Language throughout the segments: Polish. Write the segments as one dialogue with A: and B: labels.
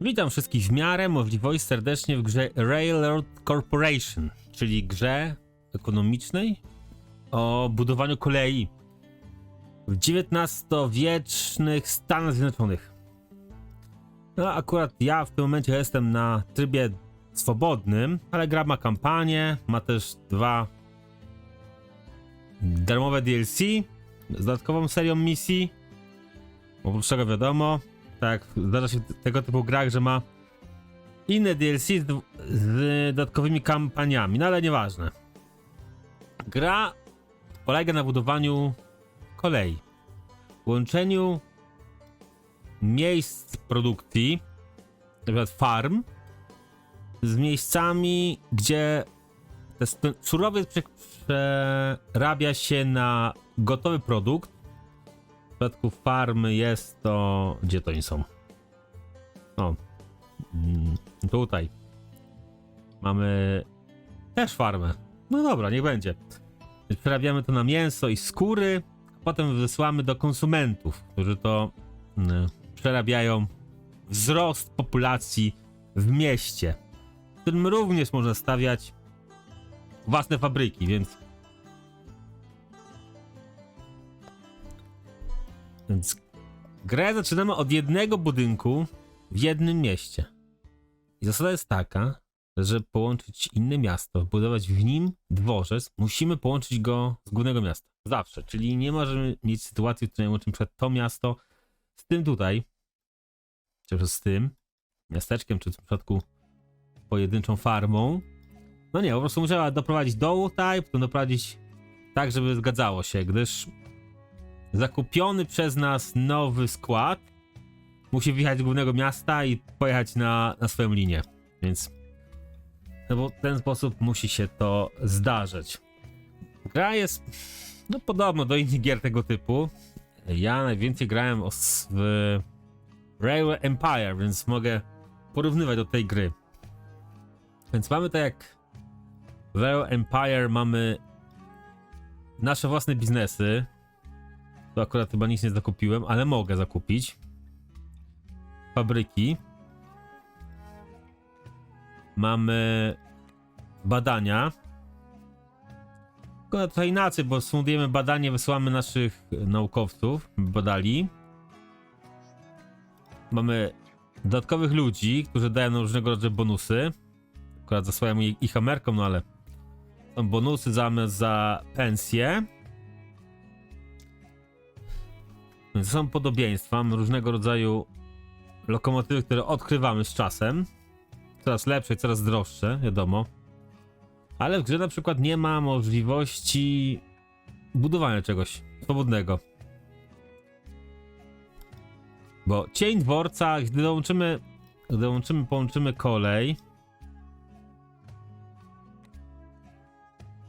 A: Witam wszystkich w miarę możliwości serdecznie w grze Railroad Corporation, czyli grze ekonomicznej o budowaniu kolei w XIX-wiecznych Stanach Zjednoczonych. No akurat ja w tym momencie jestem na trybie swobodnym, ale gra ma kampanię, ma też dwa darmowe DLC z dodatkową serią misji. Oprócz tego wiadomo, tak, zdarza się w tego typu grach, że ma inne DLC z, z dodatkowymi kampaniami, no ale nieważne. Gra polega na budowaniu kolei, łączeniu miejsc produkcji, przykład farm, z miejscami, gdzie surowiec prze- przerabia się na gotowy produkt. Przypadku farmy jest to. Gdzie to oni są? O. mm, Tutaj. Mamy też farmę. No dobra, niech będzie. Przerabiamy to na mięso i skóry, potem wysyłamy do konsumentów, którzy to mm, przerabiają wzrost populacji w mieście, w którym również można stawiać własne fabryki, więc Więc grę zaczynamy od jednego budynku w jednym mieście. I zasada jest taka, że połączyć inne miasto, budować w nim dworzec, musimy połączyć go z głównego miasta. Zawsze. Czyli nie możemy mieć sytuacji, w której łączymy przed to miasto z tym tutaj, czy z tym miasteczkiem, czy w tym przypadku pojedynczą farmą. No nie, po prostu musiała doprowadzić do tutaj, potem doprowadzić tak, żeby zgadzało się, gdyż zakupiony przez nas nowy skład musi wyjechać z głównego miasta i pojechać na, na swoją linię. Więc no bo w ten sposób musi się to zdarzyć. Gra jest no podobno do innych gier tego typu. Ja najwięcej grałem w Railway Empire, więc mogę porównywać do tej gry. Więc mamy tak jak w Railway Empire mamy nasze własne biznesy, to akurat chyba nic nie zakupiłem, ale mogę zakupić. Fabryki. Mamy badania. Tylko trochę inaczej, bo fundujemy badanie, wysyłamy naszych naukowców, badali. Mamy dodatkowych ludzi, którzy dają nam różnego rodzaju bonusy. Akurat zasłaniam ich, ich amerką, no ale są bonusy zamiast za pensję. Są podobieństwa, różnego rodzaju lokomotywy, które odkrywamy z czasem. Coraz lepsze i coraz droższe, wiadomo. Ale w grze na przykład nie ma możliwości budowania czegoś swobodnego. Bo cień dworca, gdy dołączymy, gdy dołączymy, połączymy kolej.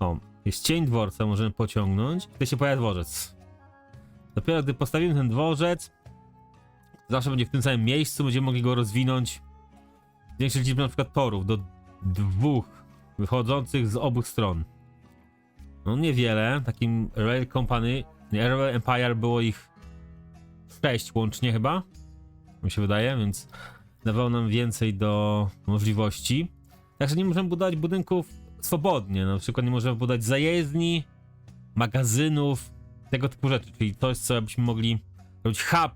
A: O, jest cień dworca, możemy pociągnąć. Wtedy się pojawia dworzec. Dopiero gdy postawimy ten dworzec, zawsze będzie w tym samym miejscu, będziemy mogli go rozwinąć. Większej liczby na przykład torów do dwóch wychodzących z obu stron. No niewiele, takim Rail Company, nie, Rail Empire było ich sześć łącznie chyba, mi się wydaje, więc dawało nam więcej do możliwości. Także nie możemy budować budynków swobodnie, na przykład nie możemy budować zajezdni, magazynów, tego typu rzeczy, czyli coś, co byśmy mogli robić hub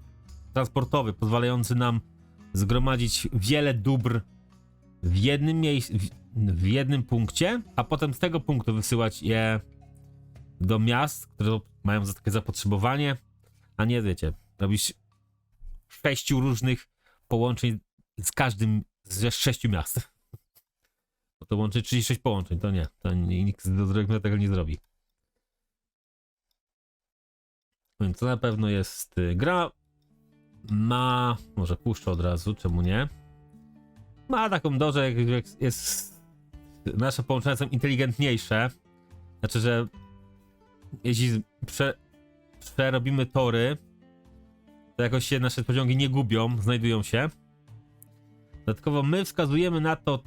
A: transportowy, pozwalający nam zgromadzić wiele dóbr w jednym miejscu, w, w jednym punkcie, a potem z tego punktu wysyłać je do miast, które mają za takie zapotrzebowanie, a nie wiecie, robisz sześciu różnych połączeń z każdym ze sześciu miast. No to łączy 36 połączeń, to nie, to nikt z drogą tego nie zrobi. Więc to na pewno jest y, gra. Ma. Może puszczę od razu, czemu nie? Ma taką dozę, jak jest. Nasze połączenia są inteligentniejsze. Znaczy, że jeśli prze, przerobimy tory, to jakoś się nasze pociągi nie gubią, znajdują się. Dodatkowo my wskazujemy na to,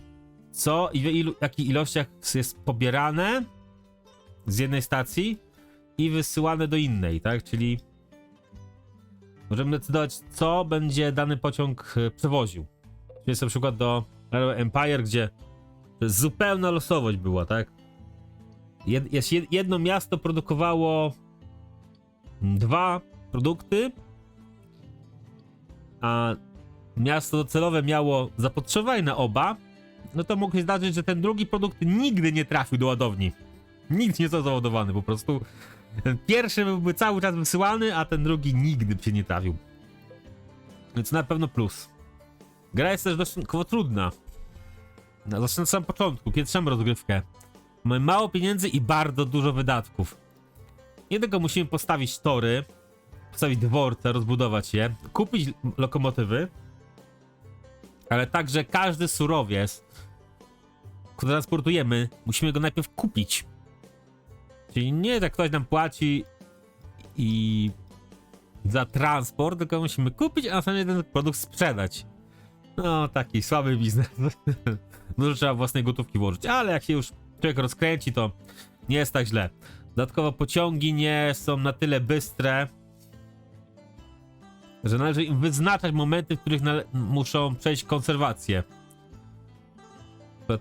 A: co i w ilu, jakich ilościach jest pobierane z jednej stacji i wysyłane do innej, tak? Czyli możemy decydować, co będzie dany pociąg e, przewoził. Jest na przykład do Empire, gdzie zupełna losowość była, tak? Jedno miasto produkowało dwa produkty, a miasto docelowe miało zapotrzebowanie na oba, no to mógł się zdarzyć, że ten drugi produkt nigdy nie trafił do ładowni. Nigdy nie został załadowany, po prostu. Ten pierwszy byłby cały czas wysyłany, a ten drugi nigdy by się nie trafił. Więc na pewno plus. Gra jest też dość trudna. No, zacznę na samym początku, kiedy trzemy rozgrywkę. Mamy mało pieniędzy i bardzo dużo wydatków. Nie tylko musimy postawić tory, postawić dworce, rozbudować je, kupić lokomotywy, ale także każdy surowiec, który transportujemy, musimy go najpierw kupić. Czyli nie, że ktoś nam płaci i za transport, tylko musimy kupić, a następnie ten produkt sprzedać. No, taki słaby biznes. Może trzeba własnej gotówki włożyć, ale jak się już człowiek rozkręci, to nie jest tak źle. Dodatkowo pociągi nie są na tyle bystre, że należy im wyznaczać momenty, w których muszą przejść konserwację.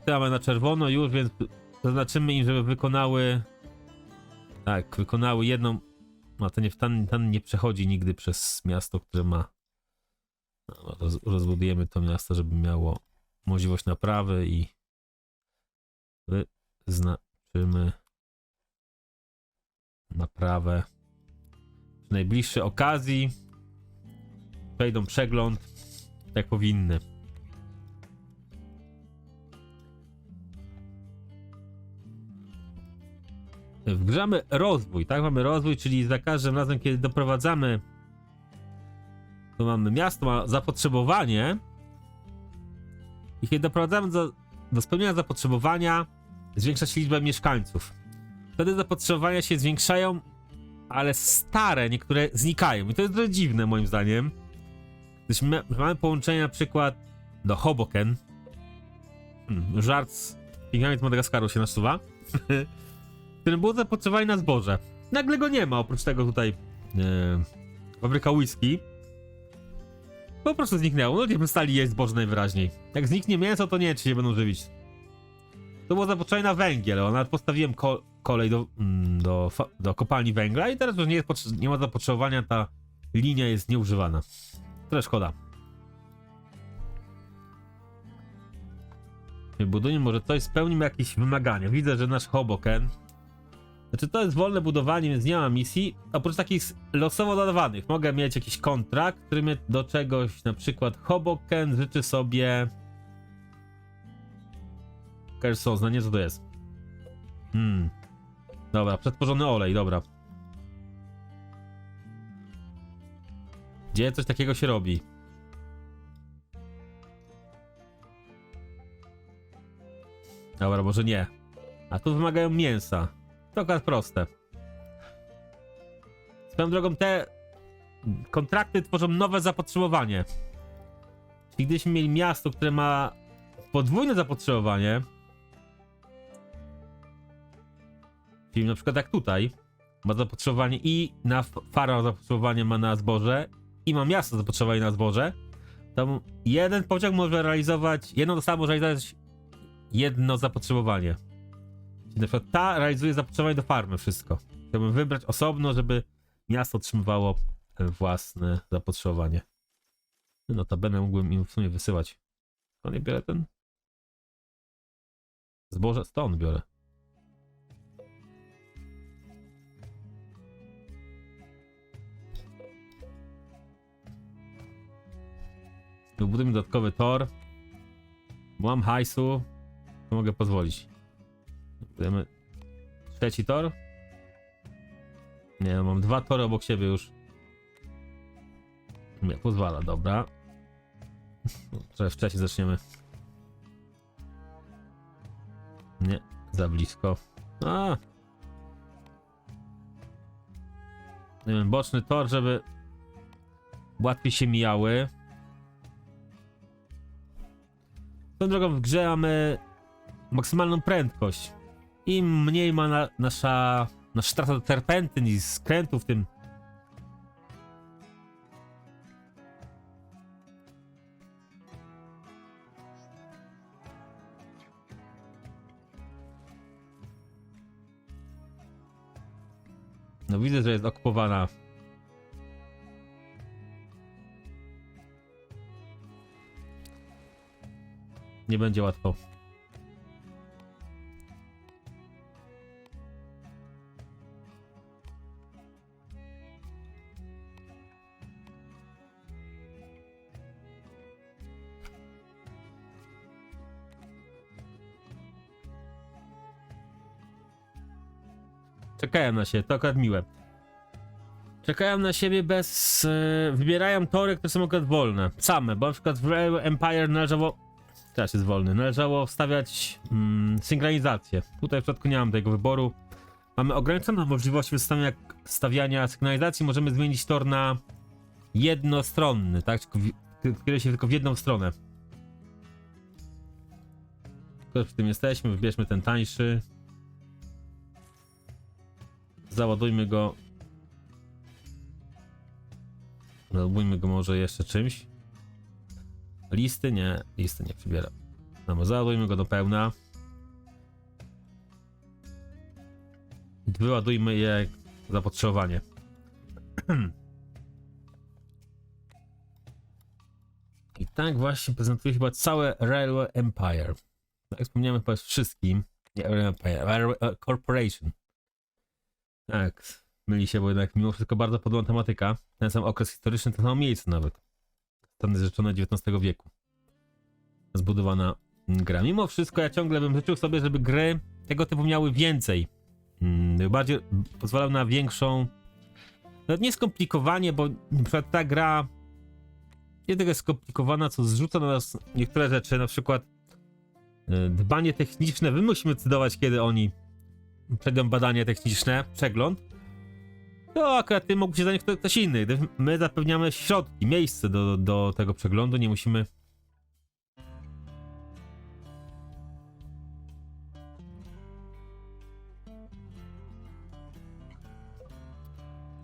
A: Te mamy na czerwono już, więc zaznaczymy im, żeby wykonały. Tak, wykonały jedną. No to nie, ten, ten nie przechodzi nigdy przez miasto, które ma. No, roz, rozbudujemy to miasto, żeby miało możliwość naprawy i wyznaczymy naprawę przy najbliższej okazji przejdą przegląd jak powinny. W grze mamy rozwój, tak? Mamy rozwój, czyli za każdym razem, kiedy doprowadzamy to mamy miasto, ma zapotrzebowanie i kiedy doprowadzamy do, do spełnienia zapotrzebowania zwiększa się liczba mieszkańców. Wtedy zapotrzebowania się zwiększają, ale stare niektóre znikają i to jest dość dziwne moim zdaniem. Gdyż my, mamy połączenie na przykład do Hoboken. Hmm, żart z pingami z Madagaskaru się nasuwa. którym było zapotrzebowanie na zboże. Nagle go nie ma, oprócz tego tutaj e, fabryka whisky. Po prostu zniknęło. No nie przestali jeść zboże najwyraźniej. Jak zniknie mięso, to nie czy się będą żywić. To było zapotrzebowanie na węgiel, ale nawet postawiłem ko kolej do, mm, do, do kopalni węgla i teraz już nie, jest nie ma zapotrzebowania, ta linia jest nieużywana. Trochę szkoda. Buduję może coś, spełnimy jakieś wymagania. Widzę, że nasz Hoboken. Znaczy, to jest wolne budowanie, więc nie ma misji. Oprócz takich losowo dodawanych, mogę mieć jakiś kontrakt, który mnie do czegoś, na przykład Hoboken życzy sobie. Kersozna, nie co to jest. Hmm. Dobra, przetworzony olej, dobra. Gdzie coś takiego się robi? Dobra, może nie. A tu wymagają mięsa. To akurat proste. Swoją drogą te kontrakty tworzą nowe zapotrzebowanie. Czyli gdybyśmy mieli miasto, które ma podwójne zapotrzebowanie, czyli na przykład jak tutaj, ma zapotrzebowanie i na f- farmę zapotrzebowanie ma na zboże i ma miasto zapotrzebowanie na zboże, to jeden pociąg może realizować, jedno dostawa może realizować jedno zapotrzebowanie. Na przykład ta realizuje zapotrzebowanie do farmy wszystko. Chciałbym wybrać osobno, żeby miasto otrzymywało e, własne zapotrzebowanie. Notabene mógłbym im w sumie wysyłać. Skąd biorę ten? Zboże stąd biorę. Budujmy dodatkowy tor. Mam hajsu, mogę pozwolić. Budujemy trzeci tor. Nie, mam dwa tory obok siebie już. Nie, pozwala, dobra. Trochę wcześniej zaczniemy. Nie, za blisko. A! Nie wiem, boczny tor, żeby łatwiej się mijały. Tą drogą w grze mamy maksymalną prędkość im mniej ma na, nasza, nasza strata terpentyn i skrętów, tym No widzę, że jest okupowana. Nie będzie łatwo. Czekają na siebie, to akurat miłe. Czekają na siebie bez... E, wybierają tory, które są akurat wolne. Same, bo na przykład w Railway Empire należało... Teraz jest wolny. Należało wstawiać mm, synchronizację. Tutaj w przypadku nie mam tego wyboru. Mamy ograniczoną możliwość wystawiania stawiania synchronizacji. Możemy zmienić tor na jednostronny, tak? Kieruj się tylko w jedną stronę. Tylko przy tym jesteśmy, wybierzmy ten tańszy. Załadujmy go. Załadujmy go może jeszcze czymś. Listy? Nie, listy nie przybiera. No, załadujmy go do pełna. Wyładujmy je zapotrzebowanie. I tak właśnie prezentuje chyba całe Railway Empire. Tak jak wspomniałem chyba wszystkim. Empire, Corporation. Tak, myli się, bo jednak mimo wszystko bardzo podobna tematyka. Ten sam okres historyczny, to samo miejsce nawet. Stany Zjednoczone XIX wieku. Zbudowana gra. Mimo wszystko ja ciągle bym życzył sobie, żeby gry tego typu miały więcej. Mm, Bardziej pozwalał na większą. Nawet nie skomplikowanie, bo przykład ta gra nie tego jest skomplikowana, co zrzuca na nas niektóre rzeczy, na przykład y, dbanie techniczne. My musimy decydować, kiedy oni przejdą badanie techniczne, przegląd. To akurat tym mógłby się zająć kto- ktoś inny. Gdy My zapewniamy środki, miejsce do, do tego przeglądu, nie musimy.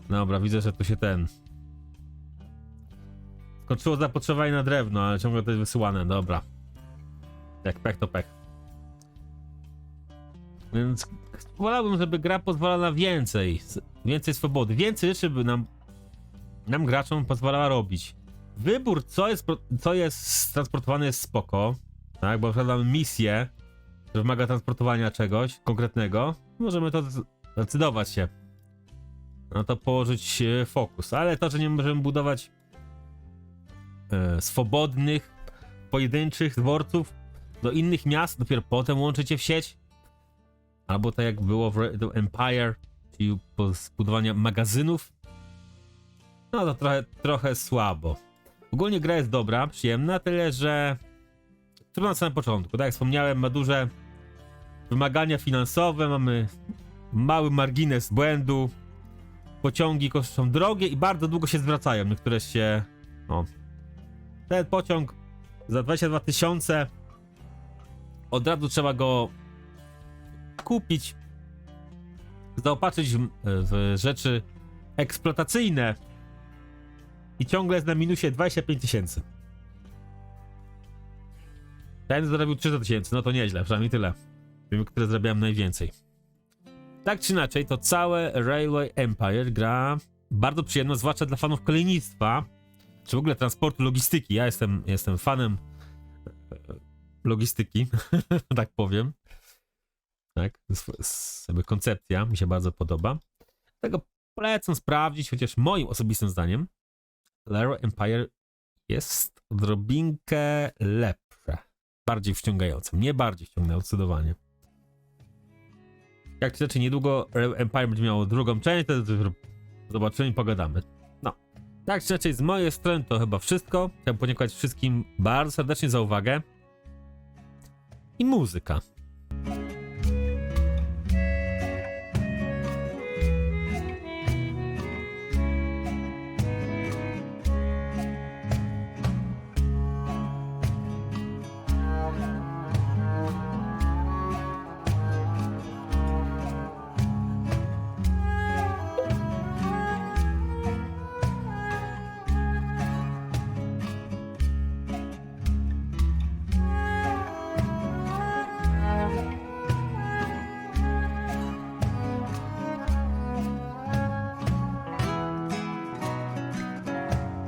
A: Dobra, widzę, że tu się ten. Skończyło zapotrzebowanie na drewno, ale ciągle to jest wysyłane, dobra. Jak pech to pech. Więc wolałbym, żeby gra pozwalała na więcej. Więcej swobody. Więcej rzeczy by nam, nam graczom pozwalała robić. Wybór, co jest, co jest transportowane, jest spoko. Tak, bo na mamy misję, że wymaga transportowania czegoś konkretnego. Możemy to zdecydować się. Na to położyć e, fokus. Ale to, że nie możemy budować e, swobodnych, pojedynczych dworców do innych miast, dopiero potem łączycie w sieć. Albo tak jak było w Red Empire, czyli zbudowania magazynów. No to trochę, trochę słabo. Ogólnie gra jest dobra, przyjemna, tyle że trudna na samym początku. Tak jak wspomniałem, ma duże wymagania finansowe, mamy mały margines błędu. Pociągi kosztują drogie i bardzo długo się zwracają. Niektóre się. No. Ten pociąg za 22 tysiące. Od razu trzeba go kupić, zaopatrzyć w, w rzeczy eksploatacyjne i ciągle jest na minusie 25 tysięcy. Ten zarobił 300 tysięcy, no to nieźle, przynajmniej tyle. Wiem, które zarabiałem najwięcej. Tak czy inaczej, to całe Railway Empire gra bardzo przyjemna, zwłaszcza dla fanów kolejnictwa, czy w ogóle transportu, logistyki. Ja jestem, jestem fanem e, logistyki, tak powiem. Tak, jakby koncepcja mi się bardzo podoba. Dlatego polecam sprawdzić, chociaż moim osobistym zdaniem Railway Empire jest odrobinkę lepsze. Bardziej wciągające. Mnie bardziej wciągnęło zdecydowanie. Jak czy inaczej, niedługo Empire będzie miało drugą część, to zobaczymy i pogadamy. No. Tak czy inaczej, z mojej strony to chyba wszystko. Chciałbym podziękować wszystkim bardzo serdecznie za uwagę. I muzyka.